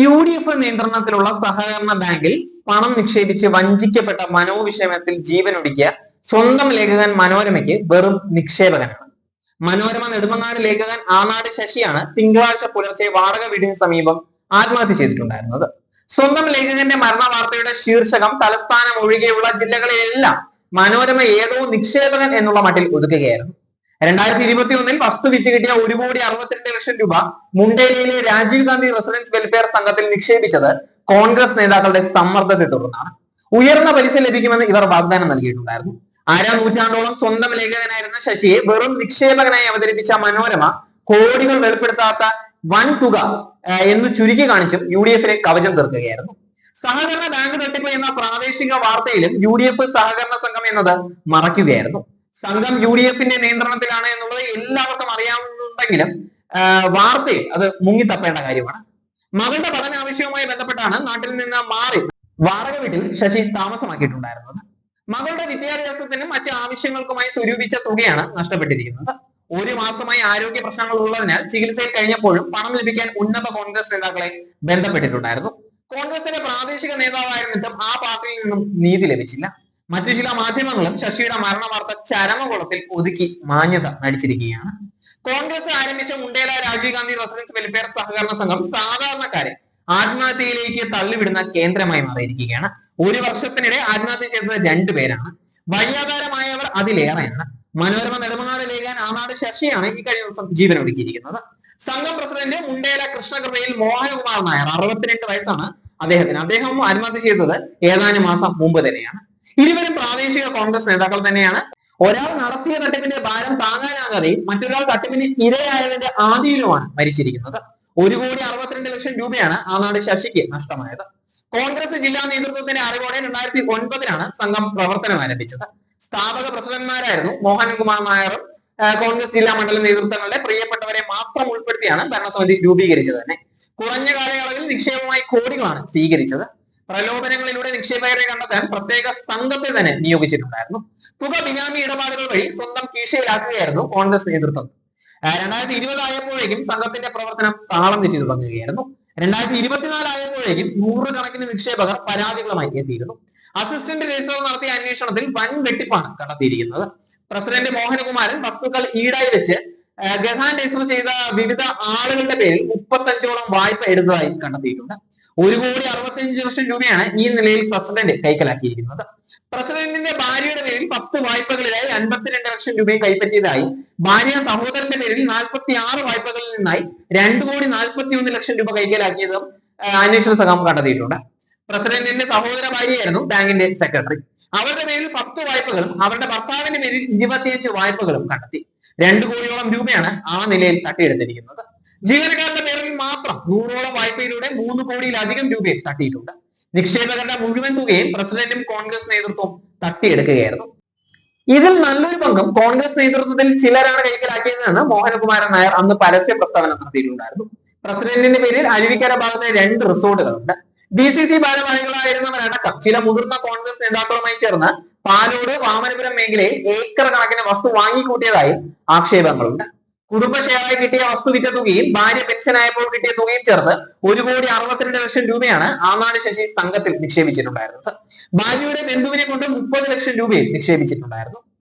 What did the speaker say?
U D F നിയന്ത്രണത്തിലുള്ള സഹകരണ ബാങ്കിൽ പണം നിക്ഷേപിച്ച് വഞ്ചിക്കപ്പെട്ട മനോവിഷമത്തിൽ ജീവനൊടുക്കിയ സ്വന്തം ലേഖകൻ മനോരമയ്ക്ക് വെറും നിക്ഷേപകനാണ്. മനോരമ നെടുമങ്ങാട് ലേഖകൻ ആനാട് ശശിയാണ് തിങ്കളാഴ്ച പുലർച്ചെ വാടക വീടിന് സമീപം ആത്മഹത്യ ചെയ്തിട്ടുണ്ടായിരുന്നത്. സ്വന്തം ലേഖകന്റെ മരണ വാർത്തയുടെ ശീർഷകം തലസ്ഥാനം ഒഴികെയുള്ള ജില്ലകളിലെല്ലാം മനോരമ ഏതോ നിക്ഷേപകൻ എന്നുള്ള മട്ടിൽ ഒതുക്കുകയായിരുന്നു. രണ്ടായിരത്തി ഇരുപത്തി ഒന്നിൽ വസ്തു വിറ്റ് കിട്ടിയ ഒരു കോടി അറുപത്തിരണ്ട് ലക്ഷം രൂപ മുണ്ടേരിയിലെ രാജീവ് ഗാന്ധി റെസിഡൻസ് വെൽഫെയർ സംഘത്തിൽ നിക്ഷേപിച്ചത് കോൺഗ്രസ് നേതാക്കളുടെ സമ്മർദ്ദത്തെ തുടർന്നാണ്. ഉയർന്ന പലിശ ലഭിക്കുമെന്ന് ഇവർ വാഗ്ദാനം നൽകിയിട്ടുണ്ടായിരുന്നു. ആരാ നൂറ്റാണ്ടോളം സ്വന്തം ലേഖകനായിരുന്ന ശശിയെ വെറും നിക്ഷേപകനായി അവതരിപ്പിച്ച മനോരമ കോടികൾ വെളിപ്പെടുത്താത്ത വൻ തുക എന്ന് ചുരുക്കി കാണിച്ചും യു ഡി എഫിനെ കവചം തീർക്കുകയായിരുന്നു. സഹകരണ ബാങ്ക് തട്ടിപ്പ് എന്ന പ്രാദേശിക വാർത്തയിലും യു ഡി എഫ് സഹകരണ സംഘം എന്നത് മറയ്ക്കുകയായിരുന്നു. സംഘം യു ഡി എഫിന്റെ നിയന്ത്രണത്തിലാണ് എന്നുള്ളത് എല്ലാവർക്കും അറിയാവുന്നുണ്ടെങ്കിലും വാർത്തയിൽ അത് മുങ്ങിത്തപ്പേണ്ട കാര്യമാണ്. മകളുടെ പഠന ആവശ്യവുമായി ബന്ധപ്പെട്ടാണ് നാട്ടിൽ നിന്ന് മാറി വാടക വീട്ടിൽ ശശി താമസമാക്കിയിട്ടുണ്ടായിരുന്നത്. മകളുടെ വിദ്യാഭ്യാസത്തിനും മറ്റ് ആവശ്യങ്ങൾക്കുമായി സ്വരൂപിച്ച തുകയാണ് നഷ്ടപ്പെട്ടിരിക്കുന്നത്. ഒരു മാസമായി ആരോഗ്യ പ്രശ്നങ്ങൾ ഉള്ളതിനാൽ ചികിത്സയിൽ കഴിഞ്ഞപ്പോഴും പണം ലഭിക്കാൻ ഉന്നത കോൺഗ്രസ് നേതാക്കളെ ബന്ധപ്പെട്ടിട്ടുണ്ടായിരുന്നു. കോൺഗ്രസിന്റെ പ്രാദേശിക നേതാവായിരുന്നിട്ടും ആ പാർട്ടിയിൽ നിന്നും നീതി ലഭിച്ചില്ല. മറ്റു ചില മാധ്യമങ്ങളും ശശിയുടെ മരണ വാർത്ത ചരമകുളത്തിൽ ഒതുക്കി മാന്യത നടിച്ചിരിക്കുകയാണ്. കോൺഗ്രസ് ആരംഭിച്ച മുണ്ടേല രാജീവ് ഗാന്ധി റെസിഡൻസ് വെൽഫെയർ സഹകരണ സംഘം സാധാരണക്കാരെ ആത്മഹത്യയിലേക്ക് തള്ളിവിടുന്ന കേന്ദ്രമായി മാറിയിരിക്കുകയാണ്. ഒരു വർഷത്തിനിടെ ആത്മഹത്യ ചെയ്തത് രണ്ടുപേരാണ് വഴിയാധാരമായവർ അതിലേറെയാണ് മനോരമ നെടുമങ്ങാട് ലേഖാൻ ആനാട് ശശിയാണ് ഈ കഴിഞ്ഞ ദിവസം ജീവൻ ഒടുക്കിയിരിക്കുന്നത് സംഘം പ്രസിഡന്റ് മുണ്ടേല കൃഷ്ണകൃപയിൽ മോഹനകുമാർ നായർ അറുപത്തിരണ്ട് വയസ്സാണ് അദ്ദേഹത്തിന്. അദ്ദേഹം ആത്മഹത്യ ചെയ്തത് ഏതാനും മാസം മുമ്പ് തന്നെയാണ്. ഇരുവരും പ്രാദേശിക കോൺഗ്രസ് നേതാക്കൾ തന്നെയാണ്. ഒരാൾ നടത്തിയ തട്ടിപ്പിന്റെ ഭാരം താങ്ങാനാകാതെയും മറ്റൊരാൾ തട്ടിപ്പിന് ഇരയായതിന്റെ ആദിയിലുമാണ് മരിച്ചിരിക്കുന്നത്. ഒരു കോടി അറുപത്തിരണ്ട് ലക്ഷം രൂപയാണ് ആ നാട് ശശിക്ക് നഷ്ടമായത്. കോൺഗ്രസ് ജില്ലാ നേതൃത്വത്തിന്റെ അറിവോടെ രണ്ടായിരത്തി ഒൻപതിലാണ് സംഘം പ്രവർത്തനം ആരംഭിച്ചത്. സ്ഥാപക പ്രസിഡന്റ്മാരായിരുന്നു മോഹൻകുമാർ നായറും കോൺഗ്രസ് ജില്ലാ മണ്ഡല നേതൃത്വങ്ങളുടെ പ്രിയപ്പെട്ടവരെ മാത്രം ഉൾപ്പെടുത്തിയാണ് ഭരണസമിതി രൂപീകരിച്ചത് തന്നെ. കുറഞ്ഞ കാലയളവിൽ നിക്ഷേപമായി കോടികളാണ് സ്വീകരിച്ചത്. പ്രലോഭനങ്ങളിലൂടെ നിക്ഷേപകരെ കണ്ടെത്താൻ പ്രത്യേക സംഘത്തെ തന്നെ നിയോഗിച്ചിട്ടുണ്ടായിരുന്നു. തുക ബിനാമി ഇടപാടുകൾ വഴി സ്വന്തം കീശയിലാക്കുകയായിരുന്നു കോൺഗ്രസ് നേതൃത്വം. രണ്ടായിരത്തി ഇരുപതായപ്പോഴേക്കും സംഘത്തിന്റെ പ്രവർത്തനം താളം തെറ്റി തുടങ്ങുകയായിരുന്നു. രണ്ടായിരത്തി ഇരുപത്തിനാലായപ്പോഴേക്കും നൂറുകണക്കിന് നിക്ഷേപകർ പരാതികളുമായി എത്തിയിരുന്നു. അസിസ്റ്റന്റ് രജിസ്ട്രാർ നടത്തിയ അന്വേഷണത്തിൽ വൻ വെട്ടിപ്പാണ് കണ്ടെത്തിയിരിക്കുന്നത്. പ്രസിഡന്റ് മോഹനകുമാരൻ വസ്തുക്കൾ ഈടായി വെച്ച് ഗഹാൻ രജിസ്റ്റർ ചെയ്ത വിവിധ ആളുകളുടെ പേരിൽ മുപ്പത്തഞ്ചോളം വായ്പ എടുത്തതായി കണ്ടെത്തിയിട്ടുണ്ട്. ഒരു കോടി അറുപത്തിയഞ്ച് ലക്ഷം രൂപയാണ് ഈ നിലയിൽ പ്രസിഡന്റ് കൈക്കലാക്കിയിരിക്കുന്നത്. പ്രസിഡന്റിന്റെ ഭാര്യയുടെ പേരിൽ പത്ത് വായ്പകളിലായി അൻപത്തിരണ്ട് ലക്ഷം രൂപയും കൈപ്പറ്റിയതായി. ഭാര്യ സഹോദരന്റെ പേരിൽ നാൽപ്പത്തി ആറ് വായ്പകളിൽ നിന്നായി രണ്ട് കോടി നാൽപ്പത്തി ഒന്ന് ലക്ഷം രൂപ കൈക്കലാക്കിയതും അന്വേഷണ സംഘം കണ്ടെത്തിയിട്ടുണ്ട്. പ്രസിഡന്റിന്റെ സഹോദര ഭാര്യയായിരുന്നു ബാങ്കിന്റെ സെക്രട്ടറി. അവരുടെ പേരിൽ പത്ത് വായ്പകളും അവരുടെ ഭർത്താവിന്റെ പേരിൽ ഇരുപത്തിയഞ്ച് വായ്പകളും കണ്ടെത്തി. രണ്ടു കോടിയോളം രൂപയാണ് ആ നിലയിൽ തട്ടിയെടുത്തിരിക്കുന്നത്. ജീവനക്കാരുടെ പേരിൽ മാത്രം നൂറോളം വായ്പയിലൂടെ മൂന്ന് കോടിയിലധികം രൂപയും തട്ടിയിട്ടുണ്ട്. നിക്ഷേപകരുടെ മുഴുവൻ തുകയും പ്രസിഡന്റും കോൺഗ്രസ് നേതൃത്വവും തട്ടിയെടുക്കുകയായിരുന്നു. ഇതിൽ നല്ലൊരു പങ്കും കോൺഗ്രസ് നേതൃത്വത്തിൽ ചിലരാണ് കൈക്കലാക്കിയതെന്ന് മോഹനകുമാരൻ നായർ അന്ന് പരസ്യ പ്രസ്താവന നടത്തിയിട്ടുണ്ടായിരുന്നു. പ്രസിഡന്റിന്റെ പേരിൽ അരുവിക്കര ഭാഗത്തെ രണ്ട് റിസോർട്ടുകളുണ്ട്. ഡി സി സി ഭാരവാഹികളായിരുന്നവരടക്കം ചില മുതിർന്ന കോൺഗ്രസ് നേതാക്കളുമായി ചേർന്ന് പാലോട് വാമനപുരം മേഖലയിൽ ഏക്കർ കണക്കിന് വസ്തു വാങ്ങിക്കൂട്ടിയതായും ആക്ഷേപങ്ങളുണ്ട്. കുടുംബ ഷെയറായി കിട്ടിയ വസ്തു വിറ്റ തുകയും ഭാര്യ പെൻഷനായപ്പോൾ കിട്ടിയ തുകയും ചേർത്ത് ഒരു കോടി അറുപത്തിരണ്ട് ലക്ഷം രൂപയാണ് ആനാട് ശശി തങ്കത്തിൽ നിക്ഷേപിച്ചിട്ടുണ്ടായിരുന്നത്. ഭാര്യയുടെ ബന്ധുവിനെ കൊണ്ട് മുപ്പത് ലക്ഷം രൂപയും നിക്ഷേപിച്ചിട്ടുണ്ടായിരുന്നു.